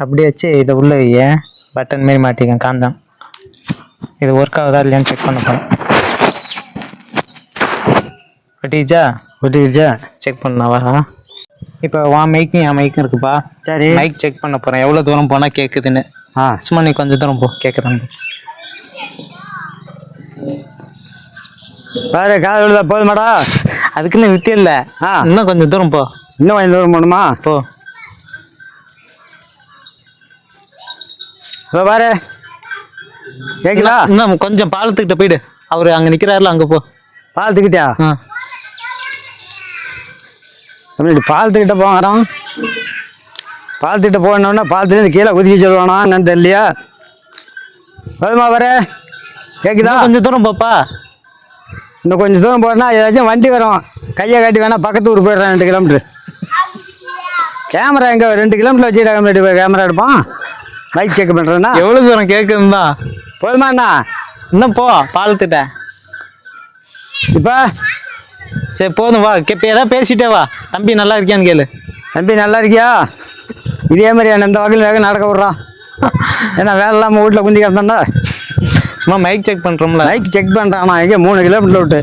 அப்படி வச்சு இதை உள்ள வைய பட்டன் மாரி மாட்டிக்கேன் காந்தம் இது ஒர்க் ஆகுதா இல்லையான்னு செக் பண்ண போகிறேன் ஒட்டிக்கிச்சா ஒட்டிக்கிச்சா செக் பண்ணவா இப்போ வா மைக்கும் என் மைக்கும் இருக்குப்பா. சரி. மைக் செக் பண்ண போகிறேன் எவ்வளோ தூரம் போனால் கேட்குதுன்னு ஆ. சும்மா நீ கொஞ்சம் தூரம் போ. கேட்குறேன் பாரு காது விழுதா போதுமாடா. அதுக்குன்னு விட்டு இல்லை. ஆ. இன்னும் கொஞ்சம் தூரம் போ. இன்னும் கொஞ்சம் தூரம் போகணுமா போ. இப்போ பாரு. கேட்குதா இன்னும் கொஞ்சம் பாலத்துக்கிட்ட போயிடு. அவர் அங்கே நிற்கிறாருல அங்கே போ. பாலத்துக்கிட்டயா? ஆ. அப்படி பாலத்துக்கிட்ட போகிறான் பாலத்துக்கிட்ட போனோன்னா பாலத்துலேருந்து கீழே குதிக்க சொல்லுவானா என்னன்னு தெரியலையா? போதுமா பாரு. கேட்குதா கொஞ்சம் தூரம் போப்பா. இன்னும் கொஞ்சம் தூரம் போகிறேன்னா ஏதாச்சும் வண்டி வரும். கையை காட்டி வேணா பக்கத்து ஊர் போயிடுறேன் ரெண்டு கிலோமீட்ரு கேமரா எங்கே ரெண்டு கிலோமீட்டர் வச்சு கேமரா எடுப்பான்? பைக் செக் பண்ணுறேன்னா எவ்வளோ தூரம் கேட்குதுன்னு தான் போதுமா அண்ணா? இன்னும் போ பாலத்திட்ட இப்போ? சரி போதும் வா. இப்போ ஏதாவது பேசிட்டே வா. தம்பி நல்லா இருக்கியான்னு கேளு. தம்பி நல்லா இருக்கியா? இதே மாதிரி என்ன இந்த வகையில் வேக நடக்க விட்றான் ஏன்னா வேலை இல்லாமல் வீட்டில் குந்தி கிடந்தாண்டா சும்மா மைக் செக் பண்ணுறோம்ல பைக் செக் பண்ணுறான் நான் எங்கே மூணு கிலோமீட்டர் விட்டு.